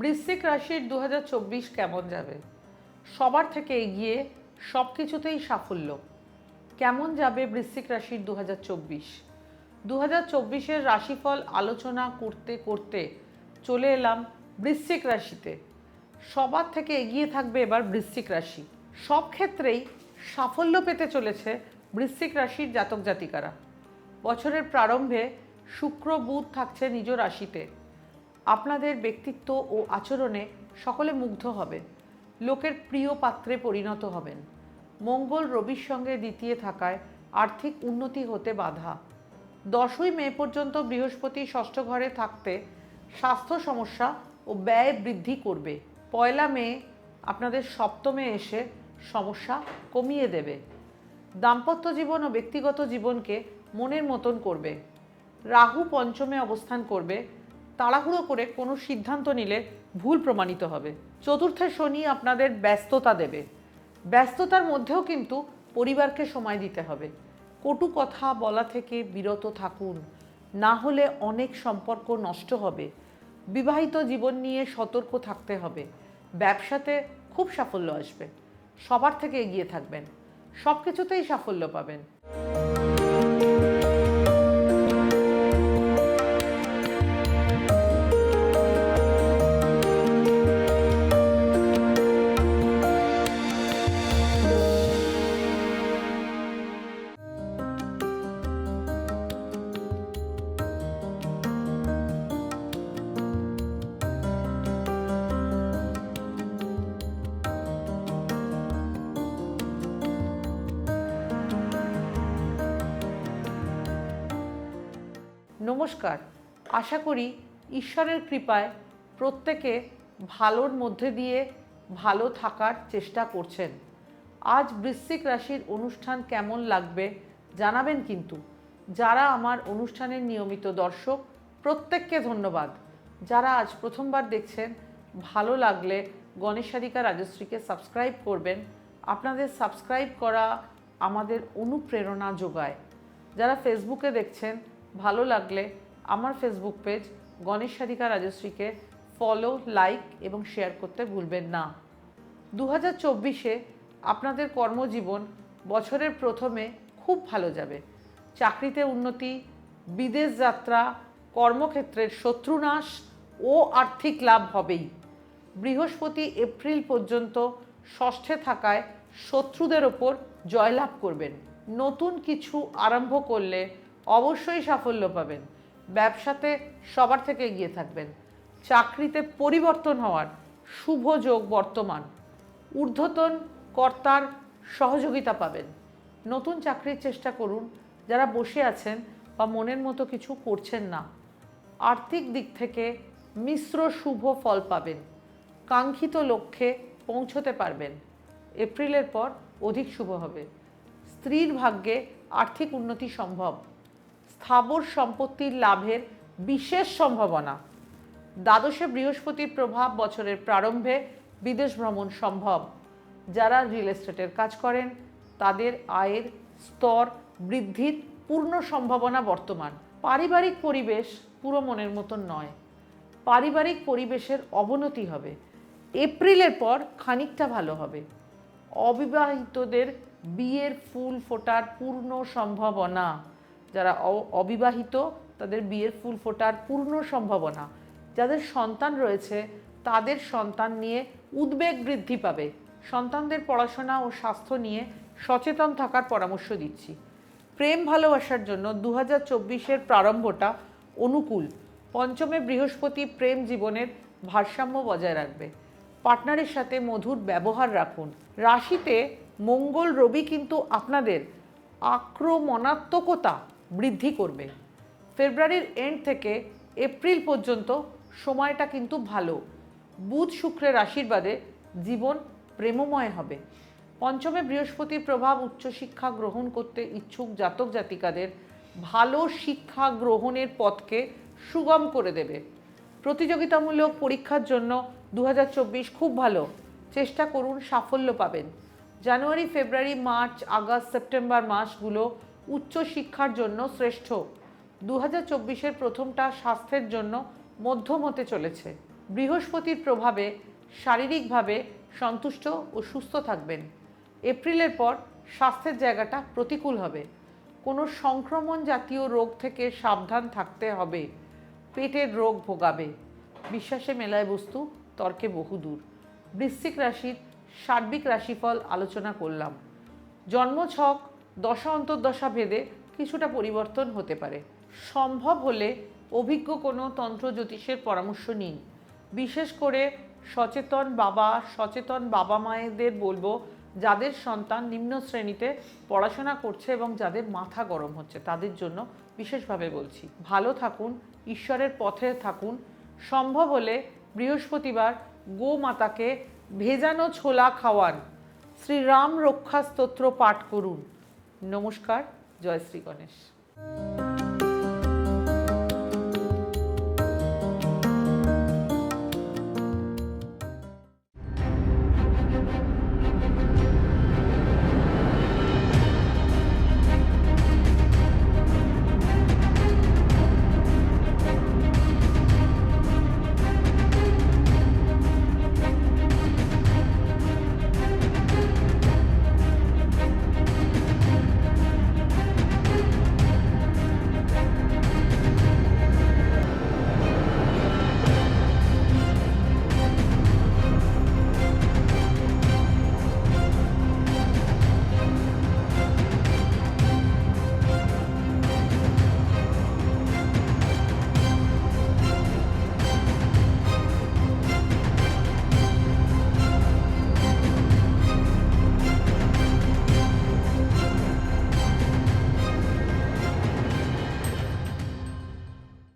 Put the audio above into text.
বৃশ্চিক রাশির দু হাজার চব্বিশ কেমন যাবে? সবার থেকে এগিয়ে সব কিছুতেই সাফল্য। কেমন যাবে বৃশ্চিক রাশির দু হাজার চব্বিশ? দু চব্বিশের রাশিফল আলোচনা করতে করতে চলে এলাম বৃশ্চিক রাশিতে। সবার থেকে এগিয়ে থাকবে এবার বৃশ্চিক রাশি। সব ক্ষেত্রেই সাফল্য পেতে চলেছে বৃশ্চিক রাশির জাতক জাতিকারা। বছরের প্রারম্ভে শুক্র বুধ থাকছে নিজ রাশিতে। আপনাদের ব্যক্তিত্ব ও আচরণে সকলে মুগ্ধ হবে লোকের প্রিয় পাত্রে পরিণত হবেন। মঙ্গল রবির সঙ্গে দ্বিতীয় থাকায় আর্থিক উন্নতি হতে বাধা। দশই মে পর্যন্ত বৃহস্পতি ষষ্ঠ ঘরে থাকতে স্বাস্থ্য সমস্যা ও ব্যয় বৃদ্ধি করবে। পয়লা মে আপনাদের সপ্তমে এসে সমস্যা কমিয়ে দেবে। দাম্পত্য জীবন ও ব্যক্তিগত জীবনকে মনের মতন করবে। রাহু পঞ্চমে অবস্থান করবে। তাড়াহুড়ো করে কোনো সিদ্ধান্ত নিলে ভুল প্রমাণিত হবে। চতুর্থে শনি আপনাদের ব্যস্ততা দেবে। ব্যস্ততার মধ্যেও কিন্তু পরিবারকে সময় দিতে হবে। কটু কথা বলা থেকে বিরত থাকুন। না হলে অনেক সম্পর্ক নষ্ট হবে। বিবাহিত জীবন নিয়ে সতর্ক থাকতে হবে। ব্যবসাতে খুব সাফল্য আসবে। সবার থেকে এগিয়ে থাকবেন। সব কিছুতেই সাফল্য পাবেন। নমস্কার। আশা করি ঈশ্বরের কৃপায় প্রত্যেকে ভালোর মধ্যে দিয়ে ভালো থাকার চেষ্টা করছেন। আজ বৃশ্চিক রাশির অনুষ্ঠান কেমন লাগবে জানাবেন কিন্তু। যারা আমার অনুষ্ঠানের নিয়মিত দর্শক, প্রত্যেককে ধন্যবাদ। যারা আজ প্রথমবার দেখছেন, ভালো লাগলে গণেশারিকা রাজশ্রীকে সাবস্ক্রাইব করবেন। আপনাদের সাবস্ক্রাইব করা আমাদের অনুপ্রেরণা যোগায়। যারা ফেসবুকে দেখছেন ভালো লাগলে আমার ফেসবুক পেজ গণেশ সাধিকা রাজশ্রীকে ফলো লাইক এবং শেয়ার করতে ভুলবেন না। দু হাজার চব্বিশে আপনাদের কর্মজীবন বছরের প্রথমে খুব ভালো যাবে। চাকরিতে উন্নতি, বিদেশ যাত্রা, কর্মক্ষেত্রের শত্রুনাশ ও আর্থিক লাভ হবেই। বৃহস্পতি এপ্রিল পর্যন্ত ষষ্ঠে থাকায় শত্রুদের ওপর জয়লাভ করবেন। নতুন কিছু আরম্ভ করলে অবশ্যই সাফল্য পাবেন। ব্যবসাতে সবার থেকে এগিয়ে থাকবেন। চাকরিতে পরিবর্তন হওয়ার শুভ যোগ বর্তমান। ঊর্ধ্বতন কর্তার সহযোগিতা পাবেন। নতুন চাকরির চেষ্টা করুন। যারা বসে আছেন বা মনের মতো কিছু করছেন না, আর্থিক দিক থেকে মিশ্র শুভ ফল পাবেন। কাঙ্ক্ষিত লক্ষ্যে পৌঁছতে পারবেন। এপ্রিলের পর অধিক শুভ হবে। স্ত্রীর ভাগ্যে আর্থিক উন্নতি সম্ভব। স্থাবর সম্পত্তির লাভের বিশেষ সম্ভাবনা। দ্বাদশে বৃহস্পতির প্রভাব বছরের প্রারম্ভে বিদেশ ভ্রমণ সম্ভব। যারা রিয়েল এস্টেটের কাজ করেন, তাদের আয়ের স্তর বৃদ্ধির পূর্ণ সম্ভাবনা বর্তমান। পারিবারিক পরিবেশ পুরো মনের মতন নয়। পারিবারিক পরিবেশের অবনতি হবে। এপ্রিলের পর খানিকটা ভালো হবে। অবিবাহিতদের বিয়ের ফুল ফোটার পূর্ণ সম্ভাবনা। যারা অবিবাহিত, তাদের বিয়ের ফুল ফোটার পূর্ণ সম্ভাবনা। যাদের সন্তান রয়েছে, তাদের সন্তান নিয়ে উদ্বেগ বৃদ্ধি পাবে। সন্তানদের পড়াশোনা ও স্বাস্থ্য নিয়ে সচেতন থাকার পরামর্শ দিচ্ছি। প্রেম ভালোবাসার জন্য দু হাজার প্রারম্ভটা অনুকূল। পঞ্চমে বৃহস্পতি প্রেম জীবনের ভারসাম্য বজায় রাখবে। পার্টনারের সাথে মধুর ব্যবহার রাখুন। রাশিতে মঙ্গল রবি কিন্তু আপনাদের আক্রমণাত্মকতা বৃদ্ধি করবে। ফেব্রুয়ারির এন্ড থেকে এপ্রিল পর্যন্ত সময়টা কিন্তু ভালো। বুধ শুক্রের আশীর্বাদে জীবন প্রেমময় হবে। পঞ্চমে বৃহস্পতির প্রভাব উচ্চশিক্ষা গ্রহণ করতে ইচ্ছুক জাতক জাতিকাদের ভালো শিক্ষা গ্রহণের পথকে সুগম করে দেবে। প্রতিযোগিতামূলক পরীক্ষার জন্য দু হাজার চব্বিশ খুব ভালো। চেষ্টা করুন সাফল্য পাবেন। জানুয়ারি, ফেব্রুয়ারি, মার্চ, আগস্ট, সেপ্টেম্বর মাসগুলো উচ্চ শিক্ষার জন্য শ্রেষ্ঠ। দু হাজার চব্বিশের প্রথমটা স্বাস্থ্যের জন্য মধ্যম হতে চলেছে। বৃহস্পতির প্রভাবে শারীরিকভাবে সন্তুষ্ট ও সুস্থ থাকবেন। এপ্রিলের পর স্বাস্থ্যের জায়গাটা প্রতিকূল হবে। কোনো সংক্রমণ জাতীয় রোগ থেকে সাবধান থাকতে হবে। পেটের রোগ ভোগাবে। বিশ্বাসে মেলায় বস্তু, তর্কে বহুদূর বৃশ্চিক রাশির সার্বিক রাশিফল আলোচনা করলাম। জন্মছক দশা অন্তর্দশা ভেদে কিছুটা পরিবর্তন হতে পারে। সম্ভব হলে অভিজ্ঞ কোনো তন্ত্র জ্যোতিষের পরামর্শ নিন। বিশেষ করে সচেতন বাবা সচেতন বাবা মায়েদের বলব, যাদের সন্তান নিম্ন শ্রেণীতে পড়াশোনা করছে এবং যাদের মাথা গরম হচ্ছে, তাদের জন্য বিশেষভাবে বলছি। ভালো থাকুন, ঈশ্বরের পথে থাকুন। সম্ভব হলে বৃহস্পতিবার গোমাতাকে ভেজানো ছোলা খাওয়ান। শ্রীরাম রক্ষা স্তোত্র পাঠ করুন। নমস্কার জয় শ্রী গণেশ।